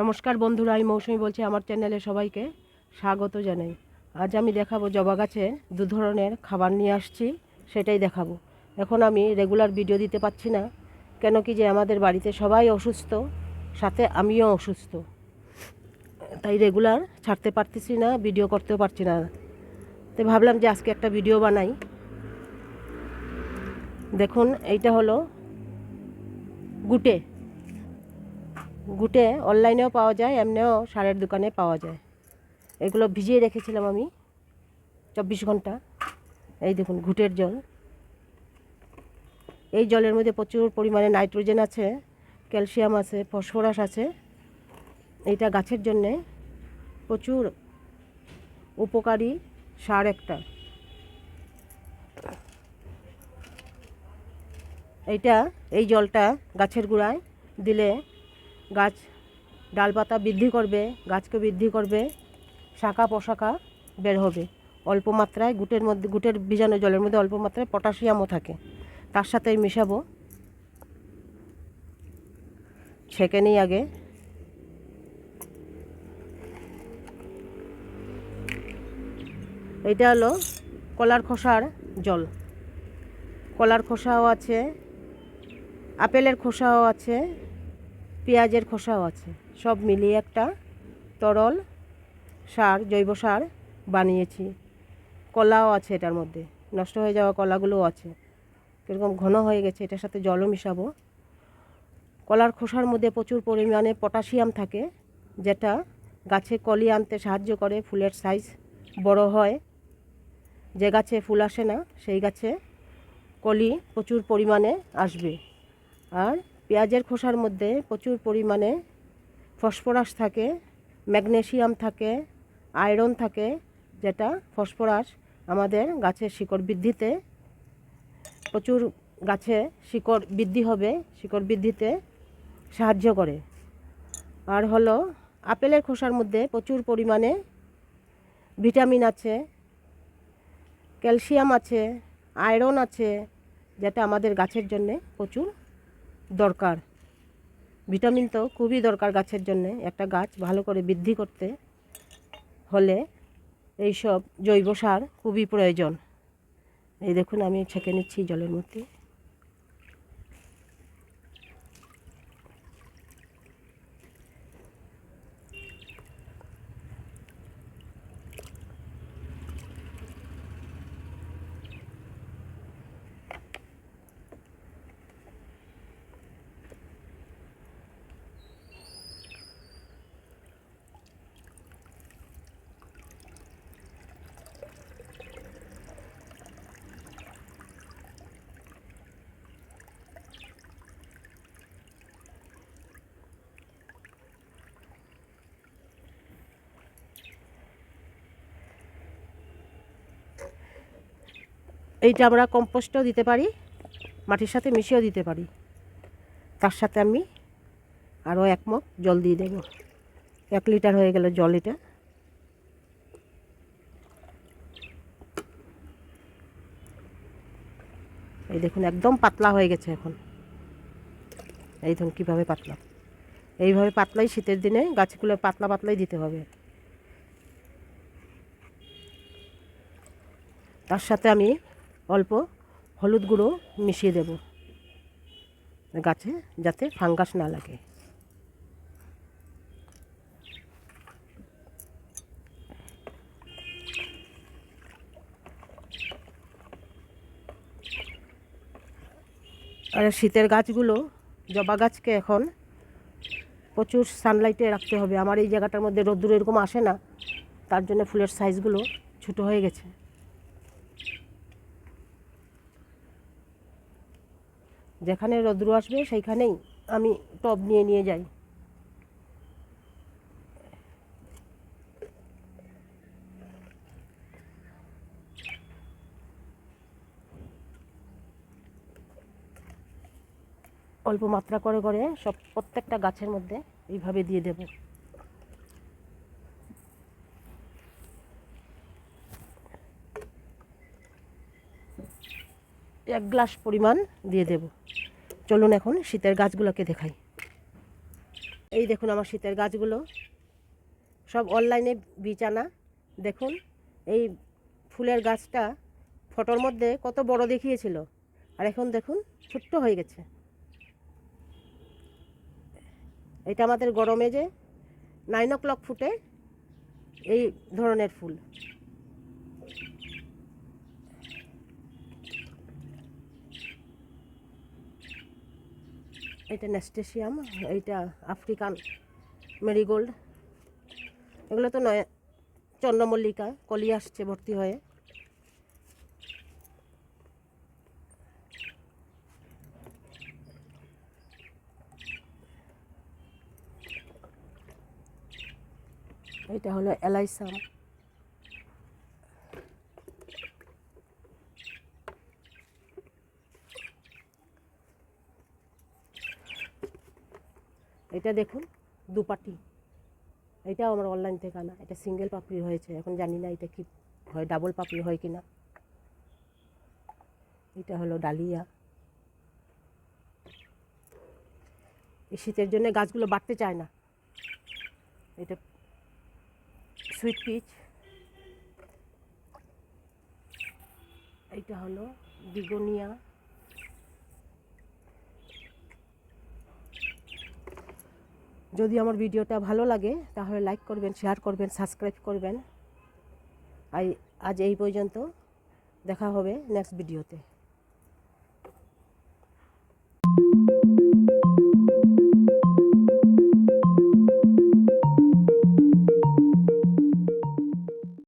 নমস্কার বন্ধুরা, আমি মৌসুমি বলছি আমার চ্যানেলে সবাইকে স্বাগত জানাই। আজ আমি দেখাবো জবা গাছে দু ধরনের খাবার নিয়ে আসছি, সেটাই দেখাবো। এখন আমি রেগুলার ভিডিও দিতে পারছি না, কেন কি যে আমাদের বাড়িতে সবাই অসুস্থ, সাথে আমিও অসুস্থ। তাই রেগুলার ছাড়তে পারতেছি না, ভিডিও করতেও পারছি না। তো ভাবলাম যে আজকে একটা ভিডিও বানাই। দেখুন, এইটা হলো গুটে। গুটে অনলাইনেও পাওয়া যায়, এমনিও সারের দোকানে পাওয়া যায়। এগুলো ভিজিয়ে রেখেছিলাম আমি চব্বিশ ঘণ্টা। এই দেখুন ঘুটের জল। এই জলের মধ্যে প্রচুর পরিমাণে নাইট্রোজেন আছে, ক্যালসিয়াম আছে, ফসফরাস আছে। এইটা গাছের জন্যে প্রচুর উপকারী সার একটা। এইটা, এই জলটা গাছের গোড়ায় দিলে গাছ ডালপাতা বৃদ্ধি করবে, গাছকে বৃদ্ধি করবে, শাখা পোশাখা বের হবে। অল্প মাত্রায় গুটের মধ্যে, গুটের বীজাণু জলের মধ্যে অল্প মাত্রায় পটাশিয়ামও থাকে। তার সাথে মিশাবো। ছেঁকে নিই আগে। এইটা হলো কলার খোসার জল। কলার খোসাও আছে, আপেলের খোসাও আছে। পেঁয়াজের খোসাও আছে। সব মিলিয়ে একটা তরল সার, জৈব সার বানিয়েছি। কলাও আছে এটার মধ্যে। নষ্ট হয়ে যাওয়া কলাগুলোও আছে। কীরকম ঘন হয়ে গেছে, এটার সাথে জলও মিশাবো। কলার খোসার মধ্যে প্রচুর পরিমাণে পটাশিয়াম থাকে, যেটা গাছে কলি আনতে সাহায্য করে, ফুলের সাইজ বড় হয়। যে গাছে ফুল আসে না, সেই গাছে কলি প্রচুর পরিমাণে আসবে। আর পেঁয়াজের খোসার মধ্যে প্রচুর পরিমাণে ফসফরাস থাকে ম্যাগনেসিয়াম থাকে, আয়রন থাকে, যেটা ফসফরাস আমাদের গাছের শিকড় বৃদ্ধিতে, প্রচুর গাছে শিকড় বৃদ্ধি হবে, শিকড় বৃদ্ধিতে সাহায্য করে। আর হলো আপেলের খোসার মধ্যে প্রচুর পরিমাণে ভিটামিন আছে, ক্যালসিয়াম আছে, আয়রন আছে, যেটা আমাদের গাছের জন্যে প্রচুর দরকার। ভিটামিন তো খুবই দরকার গাছের জন্যে। একটা গাছ ভালো করে বৃদ্ধি করতে হলে এইসব জৈব সার খুবই প্রয়োজন। এই দেখুন, আমি ছেঁকে নিচ্ছি জলের মধ্যে। এইটা আমরা কম্পোস্টও দিতে পারি, মাটির সাথে মিশিয়েও দিতে পারি। তার সাথে আমি আরও এক মগ জল দিয়ে দেব। এক লিটার হয়ে গেল জল এটা। এই দেখুন, একদম পাতলা হয়ে গেছে এখন। এই ধরুন কীভাবে পাতলা। এইভাবে পাতলাই শীতের দিনে গাছগুলো পাতলা পাতলাই দিতে হবে। তার সাথে আমি অল্প হলুদ গুঁড়ো মিশিয়ে দেব গাছে যাতে ফাঙ্গাস না লাগে। আর শীতের গাছগুলো, জবা গাছকে এখন প্রচুর সানলাইটে রাখতে হবে। আমার এই জায়গাটার মধ্যে রোদ্দুর এরকম আসে না, তার জন্য ফুলের সাইজগুলো ছোটো হয়ে গেছে। যেখানে রৌদ্র আসবে সেইখানেই আমি টব নিয়ে নিয়ে যাই। অল্প মাত্রা করে করে সব প্রত্যেকটা গাছের মধ্যে এইভাবে দিয়ে দেব। এক গ্লাস পরিমাণ দিয়ে দেব। চলুন এখন শীতের গাছগুলোকে দেখাই। এই দেখুন আমার শীতের গাছগুলো। সব অনলাইনে বীজ আনা। দেখুন, এই ফুলের গাছটা ফটোর মধ্যে কত বড় দেখিয়েছিল। আর এখন দেখুন, ছোট্ট হয়ে গেছে। এটা আমাদের গরমে যে নাইন ও ক্লক ফুটে এই ধরনের ফুল। এটা নেস্টেশিয়াম এইটা আফ্রিকান মেরিগোল্ড এগুলো তো নয়, চন্দ্রমল্লিকা, কলি আসছে, ভর্তি হয়ে। এটা হলো এলাইসাম এটা দেখুন, দুপাটি। এটাও আমার অনলাইন থেকে আনা। এটা সিঙ্গেল পাপড়ি হয়েছে, এখন জানি না এটা কি হয় ডাবল পাপড়ি হয় কি না এটা হলো ডালিয়া। এই শীতের জন্য গাছগুলো বাড়তে চায় না। এটা সুইট পিচ এইটা হলো বিগোনিয়া। যদি আমার ভিডিওটা ভালো লাগে, তাহলে লাইক করবেন শেয়ার করবেন সাবস্ক্রাইব করবেন। আজ এই পর্যন্ত। দেখা হবে নেক্সট ভিডিওতে